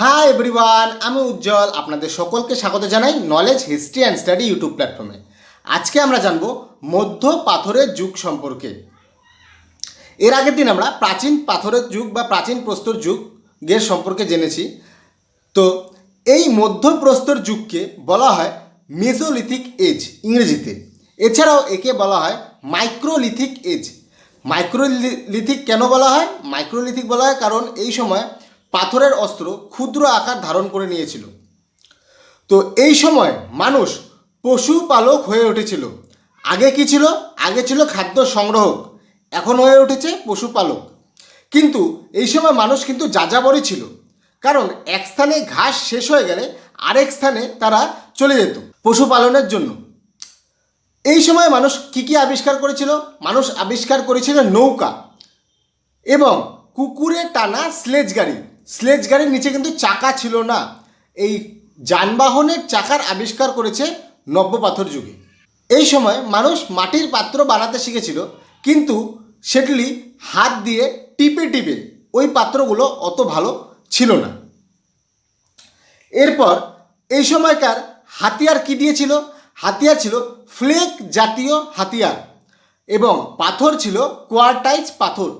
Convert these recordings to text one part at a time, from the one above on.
Hi everyone আমি উজ্জ্বল। আপনাদের সকলকে স্বাগত জানাই knowledge history and study YouTube প্ল্যাটফর্মে আজকে আমরা জানব মধ্য পাথরের যুগ সম্পর্কে। এর আগের দিন আমরা প্রাচীন পাথরের যুগ বা প্রাচীন প্রস্তর যুগের সম্পর্কে জেনেছি। তো এই মধ্য প্রস্তর যুগকে বলা হয় মেজোলিথিক এজ ইংরেজিতে। এছাড়াও একে বলা হয় মাইক্রোলিথিক এজ মাইক্রোলিথিক কেন বলা হয়? মাইক্রোলিথিক বলা হয় কারণ এই সময় পাথরের অস্ত্র ক্ষুদ্র আকার ধারণ করে নিয়েছিল। তো এই সময় মানুষ পশুপালক হয়ে উঠেছিল। আগে কি ছিল? আগে ছিল খাদ্য সংগ্রহক। এখন হয়ে উঠেছে পশুপালক। কিন্তু এই সময় মানুষ কিন্তু যাযাবরই ছিল। কারণ এক স্থানে ঘাস শেষ হয়ে গেলে আরেক স্থানে তারা চলে যেত পশুপালনের জন্য। এই সময় মানুষ কি কি আবিষ্কার করেছিল? মানুষ আবিষ্কার করেছিল নৌকা এবং কুকুরে টানা স্লেজ গাড়ি। স্লেজ গাড়ির নিচে কিন্তু চাকা ছিল না। এই যানবাহনের চাকার আবিষ্কার করেছে নব্য পাথর যুগে। এই সময় মানুষ মাটির পাত্র বানাতে শিখেছিল, কিন্তু সেগুলি হাত দিয়ে টিপে টিপে ওই পাত্রগুলো অত ভালো ছিল না। এরপর এই সময়কার হাতিয়ার কি দিয়েছিল? হাতিয়ার ছিল ফ্লেক জাতীয় হাতিয়ার এবং পাথর ছিল কোয়ার্টাইজ পাথর।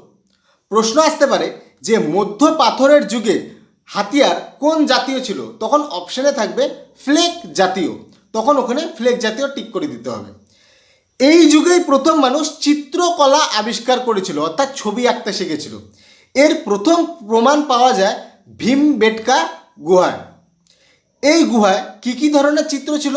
প্রশ্ন আসতে পারে যে মধ্য পাথরের যুগে হাতিয়ার কোন জাতীয় ছিল, তখন অপশানে থাকবে ফ্লেক জাতীয়। তখন ওখানে ফ্লেক জাতীয় টিক করে দিতে হবে। এই যুগেই প্রথম মানুষ চিত্রকলা আবিষ্কার করেছিল, অর্থাৎ ছবি আঁকতে শিখেছিল। এর প্রথম প্রমাণ পাওয়া যায় ভীম বেটকা গুহায়। এই গুহায় কি কি ধরনের চিত্র ছিল?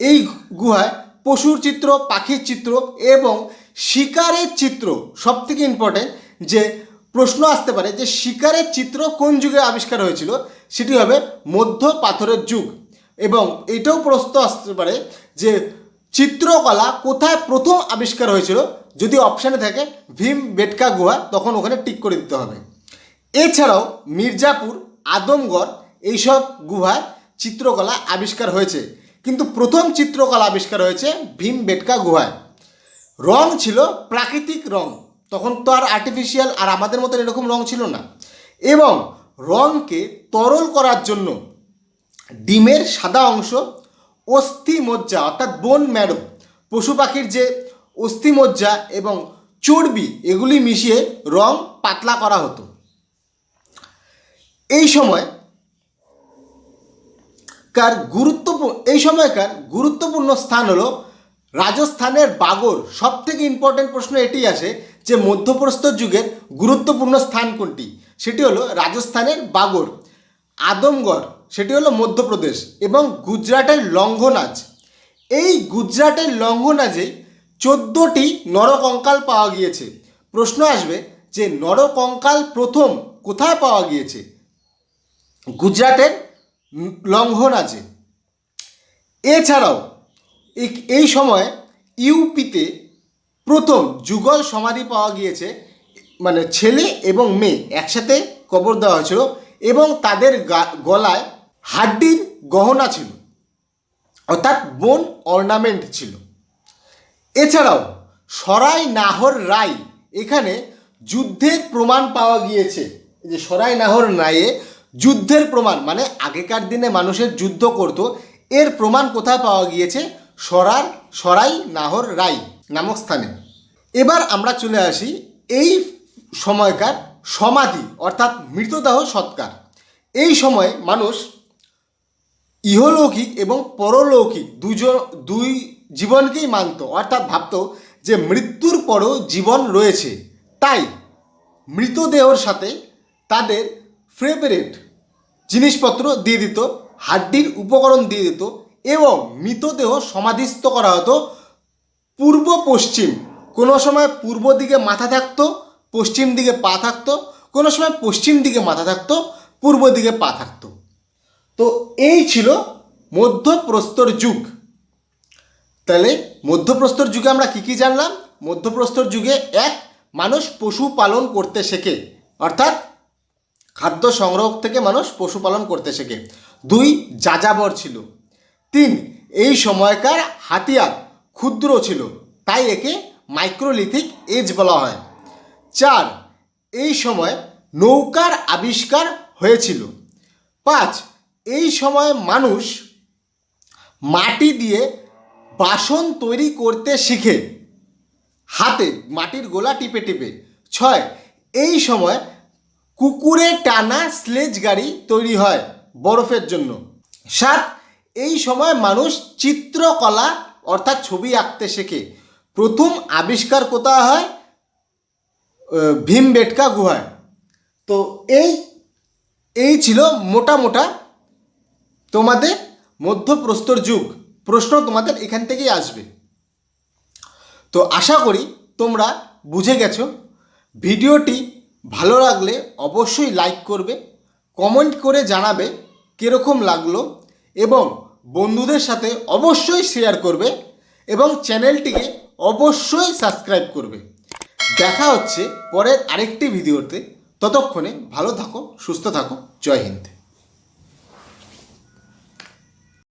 এই গুহায় পশুর চিত্র, পাখির চিত্র এবং শিকারের চিত্র সব থেকে ইম্পর্টেন্ট যে প্রশ্ন আসতে পারে যে শিকারের চিত্র কোন যুগে আবিষ্কার হয়েছিল? সেটি হবে মধ্য পাথরের যুগ। এবং এটাও প্রশ্ন আসতে পারে যে চিত্রকলা কোথায় প্রথম আবিষ্কার হয়েছিল? যদি অপশানে থাকে ভীম বেটকা গুহা, তখন ওখানে টিক করে দিতে হবে। এছাড়াও মির্জাপুর, আদমগড় এইসব গুহায় চিত্রকলা আবিষ্কার হয়েছে। কিন্তু প্রথম চিত্রকলা আবিষ্কার হয়েছে ভীম বেটকা গুহায়। রং ছিল প্রাকৃতিক রং। তখন তো আর আর্টিফিশিয়াল আর আমাদের মতন এরকম রং ছিল না। এবং রংকে তরল করার জন্য ডিমের সাদা অংশ, অস্থি মজ্জা, অর্থাৎ বোন ম্যারো পশু পাখির যে অস্থি মজ্জা এবং চর্বি, এগুলি মিশিয়ে রং পাতলা করা হতো। এই সময় কার গুরুত্বপূর্ণ এই সময়কার গুরুত্বপূর্ণ স্থান হলো রাজস্থানের বাগর। সব থেকে ইম্পর্টেন্ট প্রশ্ন এটি আসে যে মধ্যপ্রস্তর যুগের গুরুত্বপূর্ণ স্থান কোনটি? সেটি হলো রাজস্থানের বাগর। আদমগড়, সেটি হলো মধ্যপ্রদেশ এবং গুজরাটের লঙ্ঘনাজ। এই গুজরাটের লঙ্ঘনাজেই চোদ্দোটি নরকঙ্কাল পাওয়া গিয়েছে। প্রশ্ন আসবে যে নরকঙ্কাল প্রথম কোথায় পাওয়া গিয়েছে? গুজরাটের লঙ্ঘন আছে এছাড়াও এই সময় ইউপিতে প্রথম যুগল সমাধি পাওয়া গিয়েছে মানে ছেলে এবং মেয়ে একসাথে কবর দেওয়া হয়েছিল এবং তাদের গলায় হাড্ডির গহনা ছিল, অর্থাৎ বোন অর্নামেন্ট ছিল। এছাড়াও সরাই নাহর রায় এখানে যুদ্ধের প্রমাণ পাওয়া গিয়েছে। যে সরাই নাহর রায়ে যুদ্ধের প্রমাণ মানে আগেকার দিনে মানুষের যুদ্ধ করত, এর প্রমাণ কোথায় পাওয়া গিয়েছে? সরার, সরাই নাহর রাই। নামক স্থানে। এবার আমরা চলে আসি এই সময়কার সমাধি, অর্থাৎ মৃতদেহ সৎকার। এই সময় মানুষ ইহলৌকিক এবং পরলৌকিক দুজন, দুই জীবনকেই মানত, অর্থাৎ ভাবত যে মৃত্যুর পরও জীবন রয়েছে। তাই মৃতদেহর সাথে তাদের ফেভারেট জিনিসপত্র দিয়ে দিত, হাড্ডির উপকরণ দিয়ে দিত এবং মৃতদেহ সমাধিস্থ করা হতো পূর্ব পশ্চিম। কোনো সময় পূর্ব দিকে মাথা থাকতো, পশ্চিম দিকে পা থাকতো, কোনো সময় পশ্চিম দিকে মাথা থাকতো, পূর্ব দিকে পা থাকতো। তো এই ছিল মধ্যপ্রস্তর যুগ। তাহলে মধ্যপ্রস্তর যুগে আমরা কি কি জানলাম? মধ্যপ্রস্তর যুগে এক, মানুষ পশু পালন করতে শেখে। অর্থাৎ খাদ্য সংগ্রহ থেকে মানুষ পশুপালন করতে শেখে। দুই, যাযাবর ছিল। তিন, এই সময়কার হাতিয়ার। ক্ষুদ্র ছিল, তাই একে মাইক্রোলিথিক এজ বলা হয়। চার, এই সময় নৌকার আবিষ্কার হয়েছিল। পাঁচ, এই সময় মানুষ মাটি দিয়ে বাসন তৈরি করতে শিখে। হাতে মাটির গোলা টিপে টিপে। ছয়, এই সময় কুকুরে টানা স্লেজ গাড়ি তৈরি হয় বরফের জন্য। সাত, এই সময় মানুষ চিত্রকলা অর্থাৎ ছবি আঁকতে শেখে। প্রথম আবিষ্কার কোথায় হয়? আহ, ভীমবেটকা গুহায়। তো এই এই ছিল মোটা মোটা তোমাদের মধ্যপ্রস্তর যুগ। প্রশ্ন তোমাদের এখান থেকেই আসবে। তো আশা করি তোমরা বুঝে গেছো। ভিডিওটি ভালো লাগলে অবশ্যই লাইক করবে কমেন্ট করে জানাবে কীরকম লাগল এবং বন্ধুদের সাথে অবশ্যই শেয়ার করবে এবং চ্যানেলটিকে অবশ্যই সাবস্ক্রাইব করবে। দেখা হচ্ছে পরের আরেকটি ভিডিওতে। ততক্ষণে ভালো থাকো, সুস্থ থাকো। জয় হিন্দ।